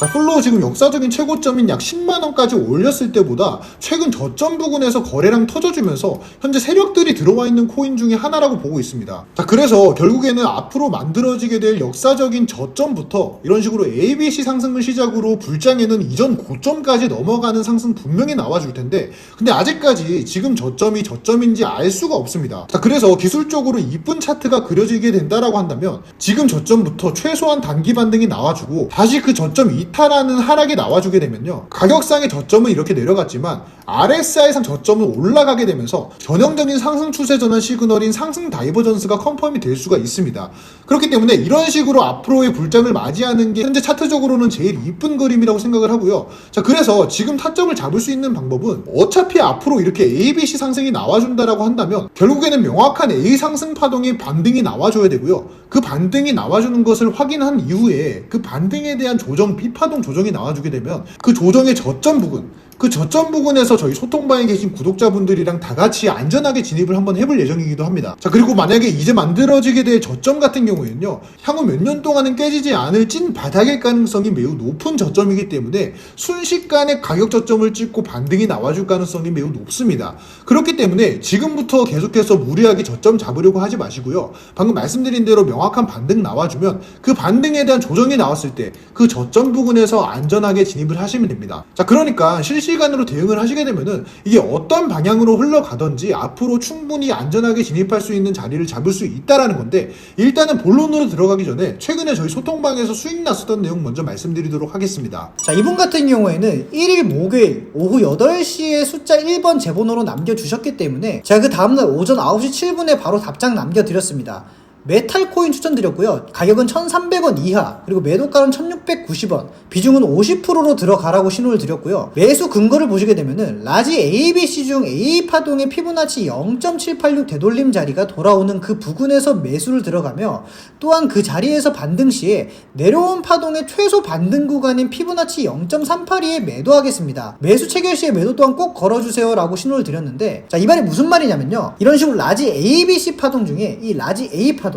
자, 플로우 지금 역사적인 최고점인 약 10만원까지 올렸을 때보다 최근 저점 부근에서 거래량 터져주면서 현재 세력들이 들어와 있는 코인 중에 하나라고 보고 있습니다. 자, 그래서 결국에는 앞으로 만들어지게 될 역사적인 저점부터 이런 식으로 ABC 상승을 시작으로 불장에는 이전 고점까지 넘어가는 상승 분명히 나와줄 텐데 근데 아직까지 지금 저점이 저점인지 알 수가 없습니다. 자, 그래서 기술적으로 이쁜 차트가 그려지게 된다라고 한다면 지금 저점부터 최소한 단기 반등이 나와주고 다시 그 저점 이 탈하는 하락이 나와주게 되면요. 가격상의 저점은 이렇게 내려갔지만 RSI상 저점은 올라가게 되면서 전형적인 상승 추세 전환 시그널인 상승 다이버전스가 컨펌이 될 수가 있습니다. 그렇기 때문에 이런 식으로 앞으로의 불장을 맞이하는 게 현재 차트적으로는 제일 이쁜 그림이라고 생각을 하고요. 자, 그래서 지금 타점을 잡을 수 있는 방법은 어차피 앞으로 이렇게 ABC 상승이 나와준다라고 한다면 결국에는 명확한 A 상승 파동의 반등이 나와줘야 되고요. 그 반등이 나와주는 것을 확인한 이후에 그 반등에 대한 조정, B 파동 조정이 나와주게 되면 그 조정의 저점 부근, 그 저점 부근에서 저희 소통방에 계신 구독자분들이랑 다 같이 안전하게 진입을 한번 해볼 예정이기도 합니다. 자, 그리고 만약에 이제 만들어지게 될 저점 같은 경우에는요, 향후 몇 년 동안은 깨지지 않을 찐 바닥일 가능성이 매우 높은 저점이기 때문에 순식간에 가격 저점을 찍고 반등이 나와줄 가능성이 매우 높습니다. 그렇기 때문에 지금부터 계속해서 무리하게 저점 잡으려고 하지 마시고요. 방금 말씀드린 대로 명확한 반등 나와주면 그 반등에 대한 조정이 나왔을 때 그 저점 부근에서 안전하게 진입을 하시면 됩니다. 자, 그러니까 실시 간으로 대응을 하시게 되면은 이게 어떤 방향으로 흘러가든지 앞으로 충분히 안전하게 진입할 수 있는 자리를 잡을 수 있다라는 건데 일단은 본론으로 들어가기 전에 최근에 저희 소통방에서 수익 났었던 내용 먼저 말씀드리도록 하겠습니다. 자, 이분 같은 경우에는 1일 목요일 오후 8시에 숫자 1번 제본으로 남겨주셨기 때문에 제가 그 다음날 오전 9시 7분에 바로 답장 남겨드렸습니다. 메탈 코인 추천드렸고요. 가격은 1,300원 이하, 그리고 매도가는 1,690원, 비중은 50%로 들어가라고 신호를 드렸고요. 매수 근거를 보시게 되면은 라지 ABC 중 A 파동의 피보나치 0.786 되돌림 자리가 돌아오는 그 부근에서 매수를 들어가며 또한 그 자리에서 반등 시에 내려온 파동의 최소 반등 구간인 피보나치 0.382에 매도하겠습니다. 매수 체결 시에 매도 또한 꼭 걸어주세요 라고 신호를 드렸는데 자 이 말이 무슨 말이냐면요 이런 식으로 라지 ABC 파동 중에 이 라지 A 파동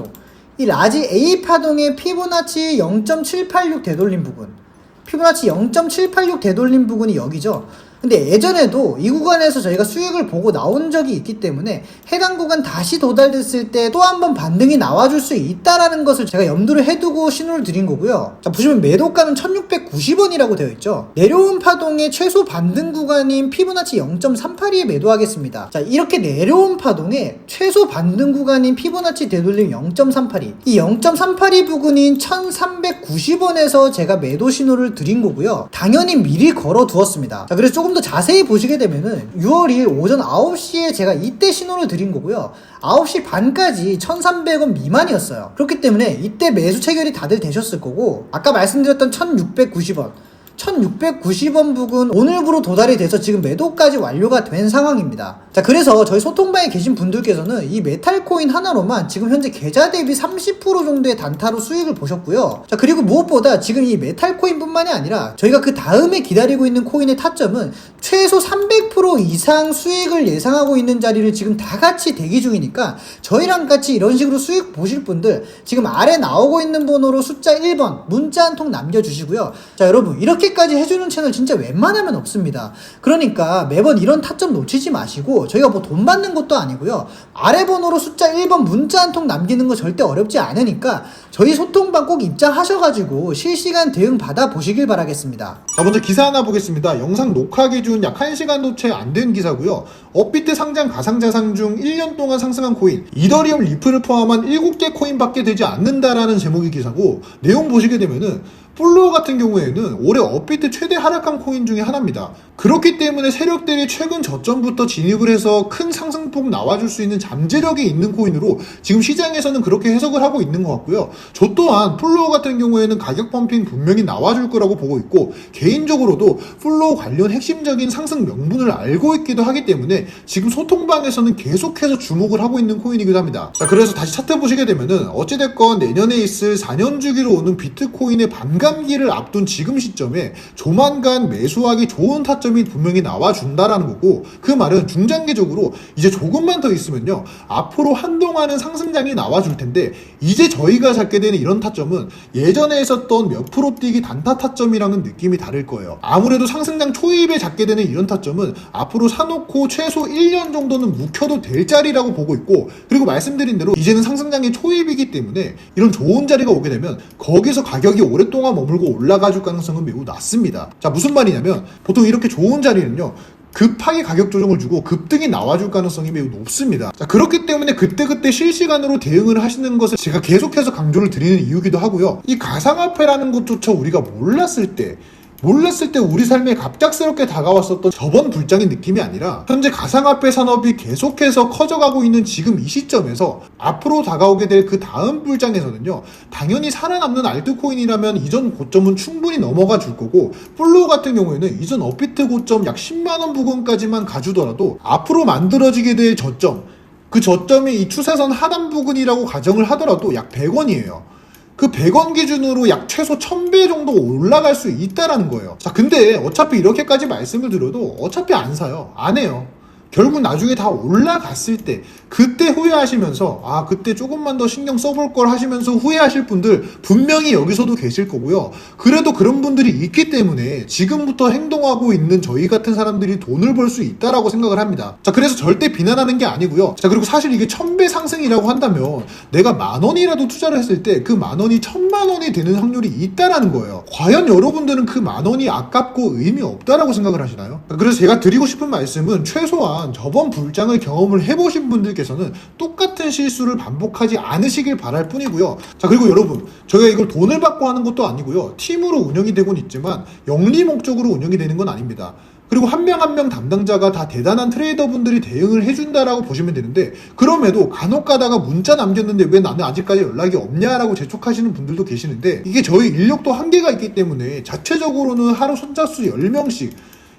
이 라지 A 파동의 피보나치 0.786 되돌림 부분 피보나치 0.786 되돌림 부분이 여기죠. 근데 예전에도 이 구간에서 저희가 수익을 보고 나온 적이 있기 때문에 해당 구간 다시 도달됐을 때 또 한 번 반등이 나와줄 수 있다라는 것을 제가 염두를 해두고 신호를 드린 거고요. 자, 보시면 매도가는 1690원이라고 되어 있죠. 내려온 파동의 최소 반등 구간인 피보나치 0.382에 매도하겠습니다. 자, 이렇게 내려온 파동의 최소 반등 구간인 피보나치 되돌림 0.382. 이 0.382 부근인 1390원에서 제가 매도 신호를 드린 거고요. 당연히 미리 걸어 두었습니다. 자, 그래서 조금 더 자세히 보시게 되면은 6월 2일 오전 9시에 제가 이때 신호를 드린 거고요. 9시 반까지 1300원 미만이었어요. 그렇기 때문에 이때 매수 체결이 다들 되셨을 거고, 아까 말씀드렸던 1690원. 1690원 부근 오늘부로 도달이 돼서 지금 매도까지 완료가 된 상황입니다. 자, 그래서 저희 소통방에 계신 분들께서는 이 메탈 코인 하나로만 지금 현재 계좌 대비 30% 정도의 단타로 수익을 보셨고요. 자, 그리고 무엇보다 지금 이 메탈 코인 뿐만이 아니라 저희가 그 다음에 기다리고 있는 코인의 타점은 최소 300% 이상 수익을 예상하고 있는 자리를 지금 다 같이 대기 중이니까 저희랑 같이 이런 식으로 수익 보실 분들 지금 아래 나오고 있는 번호로 숫자 1번 문자 한 통 남겨주시고요. 자, 여러분, 이렇게 까지 해주는 채널 진짜 웬만하면 없습니다. 그러니까 매번 이런 타점 놓치지 마시고 저희가 뭐 돈 받는 것도 아니고요. 아래 번호로 숫자 1번 문자 한 통 남기는 거 절대 어렵지 않으니까 저희 소통방 꼭 입장하셔가지고 실시간 대응 받아 보시길 바라겠습니다. 자, 먼저 기사 하나 보겠습니다. 영상 녹화 기준 약 1시간도 채 안 된 기사고요. 업비트 상장 가상자산 중 1년 동안 상승한 코인, 이더리움 리플을 포함한 7개 코인밖에 되지 않는다라는 제목의 기사고 내용 보시게 되면은 플로우 같은 경우에는 올해 업비트 최대 하락한 코인 중에 하나입니다. 그렇기 때문에 세력들이 최근 저점부터 진입을 해서 큰 상승폭 나와줄 수 있는 잠재력이 있는 코인으로 지금 시장에서는 그렇게 해석을 하고 있는 것 같고요. 저 또한 플로우 같은 경우에는 가격 펌핑 분명히 나와줄 거라고 보고 있고 개인적으로도 플로우 관련 핵심적인 상승 명분을 알고 있기도 하기 때문에 지금 소통방에서는 계속해서 주목을 하고 있는 코인이기도 합니다. 자, 그래서 다시 차트 보시게 되면은 어찌됐건 내년에 있을 4년 주기로 오는 비트코인의 반감기를 앞둔 지금 시점에 조만간 매수하기 좋은 타점 이 분명히 나와준다라는 거고 그 말은 중장기적으로 이제 조금만 더 있으면요. 앞으로 한동안은 상승장이 나와줄 텐데 이제 저희가 잡게 되는 이런 타점은 예전에 있었던 몇 프로 뛰기 단타 타점이랑은 느낌이 다를 거예요. 아무래도 상승장 초입에 잡게 되는 이런 타점은 앞으로 사놓고 최소 1년 정도는 묵혀도 될 자리라고 보고 있고 그리고 말씀드린 대로 이제는 상승장의 초입이기 때문에 이런 좋은 자리가 오게 되면 거기서 가격이 오랫동안 머물고 올라가 줄 가능성은 매우 낮습니다. 자 무슨 말이냐면 보통 이렇게 좋은 자리는요 급하게 가격 조정을 주고 급등이 나와줄 가능성이 매우 높습니다. 자, 그렇기 때문에 그때그때 실시간으로 대응을 하시는 것을 제가 계속해서 강조를 드리는 이유기도 하고요. 이 가상화폐라는 것조차 우리가 몰랐을 때 몰랐을 때 우리 삶에 갑작스럽게 다가왔었던 저번 불장의 느낌이 아니라 현재 가상화폐 산업이 계속해서 커져가고 있는 지금 이 시점에서 앞으로 다가오게 될 그 다음 불장에서는요 당연히 살아남는 알트코인이라면 이전 고점은 충분히 넘어가 줄 거고 플로우 같은 경우에는 이전 업비트 고점 약 10만원 부근까지만 가주더라도 앞으로 만들어지게 될 저점 그 저점이 이 추세선 하단 부근이라고 가정을 하더라도 약 100원이에요. 그 100원 기준으로 약 최소 1000배 정도 올라갈 수 있다라는 거예요. 자, 근데 어차피 이렇게까지 말씀을 드려도 어차피 안 사요. 안 해요. 결국 나중에 다 올라갔을 때 그때 후회하시면서 아 그때 조금만 더 신경 써볼 걸 하시면서 후회하실 분들 분명히 여기서도 계실 거고요. 그래도 그런 분들이 있기 때문에 지금부터 행동하고 있는 저희 같은 사람들이 돈을 벌 수 있다라고 생각을 합니다. 자 그래서 절대 비난하는 게 아니고요. 자 그리고 사실 이게 천배 상승이라고 한다면 내가 만 원이라도 투자를 했을 때 그 만 원이 천만 원이 되는 확률이 있다라는 거예요. 과연 여러분들은 그 만 원이 아깝고 의미 없다라고 생각을 하시나요? 그래서 제가 드리고 싶은 말씀은 최소한 저번 불장을 경험을 해보신 분들께서는 똑같은 실수를 반복하지 않으시길 바랄 뿐이고요. 자, 그리고 여러분, 저희가 이걸 돈을 받고 하는 것도 아니고요. 팀으로 운영이 되곤 있지만 영리 목적으로 운영이 되는 건 아닙니다. 그리고 한명 한 명 담당자가 다 대단한 트레이더 분들이 대응을 해준다라고 보시면 되는데 그럼에도 간혹 가다가 문자 남겼는데 왜 나는 아직까지 연락이 없냐라고 재촉하시는 분들도 계시는데 이게 저희 인력도 한계가 있기 때문에 자체적으로는 하루 손자수 10명씩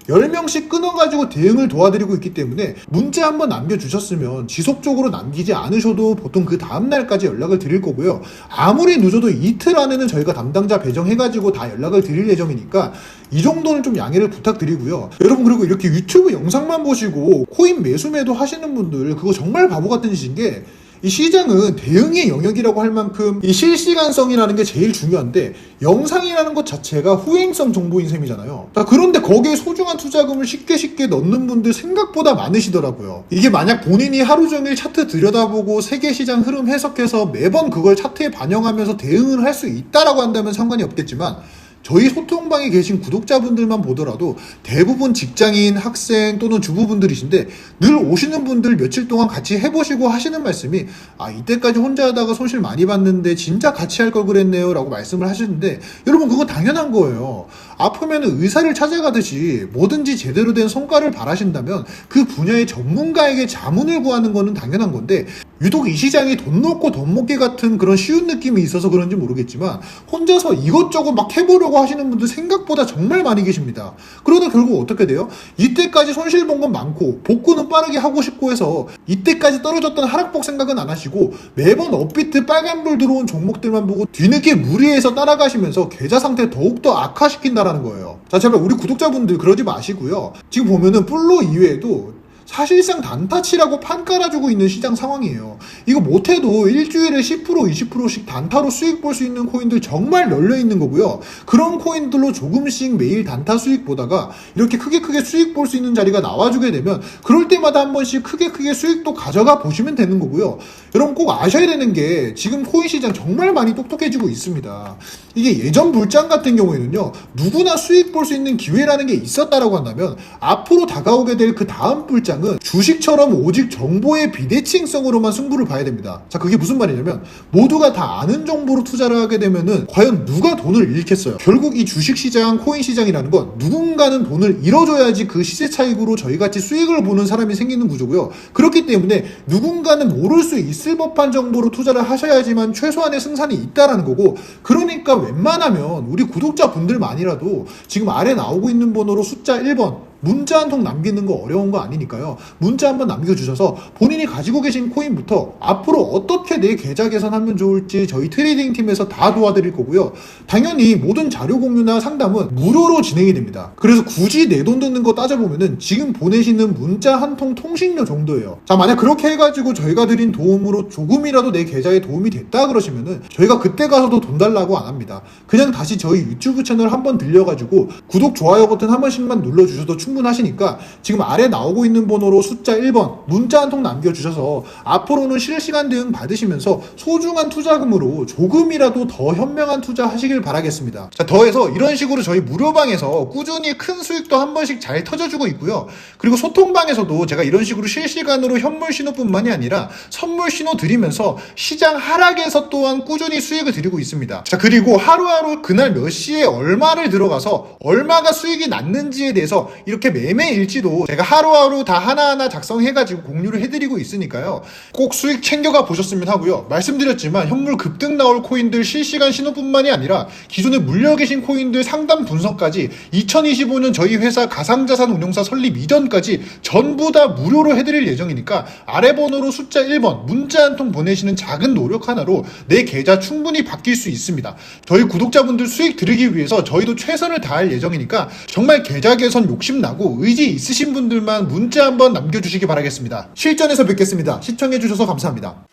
10명씩 끊어가지고 대응을 도와드리고 있기 때문에 문자 한번 남겨주셨으면 지속적으로 남기지 않으셔도 보통 그 다음날까지 연락을 드릴 거고요. 아무리 늦어도 이틀 안에는 저희가 담당자 배정해가지고 다 연락을 드릴 예정이니까 이 정도는 좀 양해를 부탁드리고요. 여러분 그리고 이렇게 유튜브 영상만 보시고 코인 매수 매도 하시는 분들 그거 정말 바보 같은 짓인 게 이 시장은 대응의 영역이라고 할 만큼 이 실시간성이라는 게 제일 중요한데 영상이라는 것 자체가 후행성 정보인 셈이잖아요. 자, 그런데 거기에 소중한 투자금을 쉽게 쉽게 넣는 분들 생각보다 많으시더라고요. 이게 만약 본인이 하루 종일 차트 들여다보고 세계 시장 흐름 해석해서 매번 그걸 차트에 반영하면서 대응을 할 수 있다라고 한다면 상관이 없겠지만 저희 소통방에 계신 구독자분들만 보더라도 대부분 직장인, 학생 또는 주부분들이신데 늘 오시는 분들 며칠 동안 같이 해보시고 하시는 말씀이 아 이때까지 혼자 하다가 손실 많이 봤는데 진짜 같이 할 걸 그랬네요 라고 말씀을 하시는데 여러분 그건 당연한 거예요 아프면 의사를 찾아가듯이 뭐든지 제대로 된 성과를 바라신다면 그 분야의 전문가에게 자문을 구하는 거는 당연한 건데 유독 이 시장이 돈 놓고 돈 먹기 같은 그런 쉬운 느낌이 있어서 그런지 모르겠지만 혼자서 이것저것 막 해보려고 하시는 분들 생각보다 정말 많이 계십니다. 그러다 결국 어떻게 돼요? 이때까지 손실 본 건 많고 복구는 빠르게 하고 싶고 해서 이때까지 떨어졌던 하락폭 생각은 안 하시고 매번 업비트 빨간불 들어온 종목들만 보고 뒤늦게 무리해서 따라가시면서 계좌 상태 더욱더 악화시킨다 라는 거예요. 자 제발 우리 구독자분들 그러지 마시고요. 지금 보면은 플로 이외에도 사실상 단타치라고 판 깔아주고 있는 시장 상황이에요. 이거 못해도 일주일에 10% 20%씩 단타로 수익 볼 수 있는 코인들 정말 널려 있는 거고요. 그런 코인들로 조금씩 매일 단타 수익 보다가 이렇게 크게 크게 수익 볼 수 있는 자리가 나와주게 되면 그럴 때마다 한 번씩 크게 크게 수익도 가져가 보시면 되는 거고요. 여러분 꼭 아셔야 되는 게 지금 코인 시장 정말 많이 똑똑해지고 있습니다. 이게 예전 불장 같은 경우에는요. 누구나 수익 볼 수 있는 기회라는 게 있었다라고 한다면 앞으로 다가오게 될 그 다음 불장 시장은 주식처럼 오직 정보의 비대칭성으로만 승부를 봐야 됩니다. 자, 그게 무슨 말이냐면 모두가 다 아는 정보로 투자를 하게 되면은 과연 누가 돈을 잃겠어요? 결국 이 주식 시장, 코인 시장이라는 건 누군가는 돈을 잃어줘야지 그 시세 차익으로 저희 같이 수익을 보는 사람이 생기는 구조고요. 그렇기 때문에 누군가는 모를 수 있을 법한 정보로 투자를 하셔야지만 최소한의 승산이 있다라는 거고 그러니까 웬만하면 우리 구독자분들만이라도 지금 아래 나오고 있는 번호로 숫자 1번 문자 한 통 남기는 거 어려운 거 아니니까요. 문자 한번 남겨주셔서 본인이 가지고 계신 코인부터 앞으로 어떻게 내 계좌 개선하면 좋을지 저희 트레이딩 팀에서 다 도와드릴 거고요. 당연히 모든 자료 공유나 상담은 무료로 진행이 됩니다. 그래서 굳이 내 돈 드는 거 따져보면은 지금 보내시는 문자 한 통 통신료 정도예요. 자, 만약 그렇게 해가지고 저희가 드린 도움으로 조금이라도 내 계좌에 도움이 됐다 그러시면은 저희가 그때 가서도 돈 달라고 안 합니다. 그냥 다시 저희 유튜브 채널 한번 들려가지고 구독, 좋아요 버튼 한 번씩만 눌러주셔도 충분 하시니까 지금 아래 나오고 있는 번호로 숫자 1번 문자 한 통 남겨주셔서 앞으로는 실시간 대응 받으시면서 소중한 투자금으로 조금이라도 더 현명한 투자 하시길 바라겠습니다. 자, 더해서 이런 식으로 저희 무료방에서 꾸준히 큰 수익도 한 번씩 잘 터져주고 있고요. 그리고 소통방에서도 제가 이런 식으로 실시간으로 현물 신호뿐만이 아니라 선물 신호 드리면서 시장 하락에서 또한 꾸준히 수익을 드리고 있습니다. 자, 그리고 하루하루 그날 몇 시에 얼마를 들어가서 얼마가 수익이 났는지에 대해서 이렇게 매매 일지도 제가 하루하루 다 하나하나 작성해가지고 공유를 해드리고 있으니까요. 꼭 수익 챙겨가 보셨으면 하고요. 말씀드렸지만 현물 급등 나올 코인들 실시간 신호뿐만이 아니라 기존에 물려 계신 코인들 상담 분석까지 2025년 저희 회사 가상자산 운용사 설립 이전까지 전부 다 무료로 해드릴 예정이니까 아래 번호로 숫자 1번 문자 한 통 보내시는 작은 노력 하나로 내 계좌 충분히 바뀔 수 있습니다. 저희 구독자분들 수익 들이기 위해서 저희도 최선을 다할 예정이니까 정말 계좌 개선 욕심 나고 의지 있으신 분들만 문자 한번 남겨주시기 바라겠습니다. 실전에서 뵙겠습니다. 시청해주셔서 감사합니다.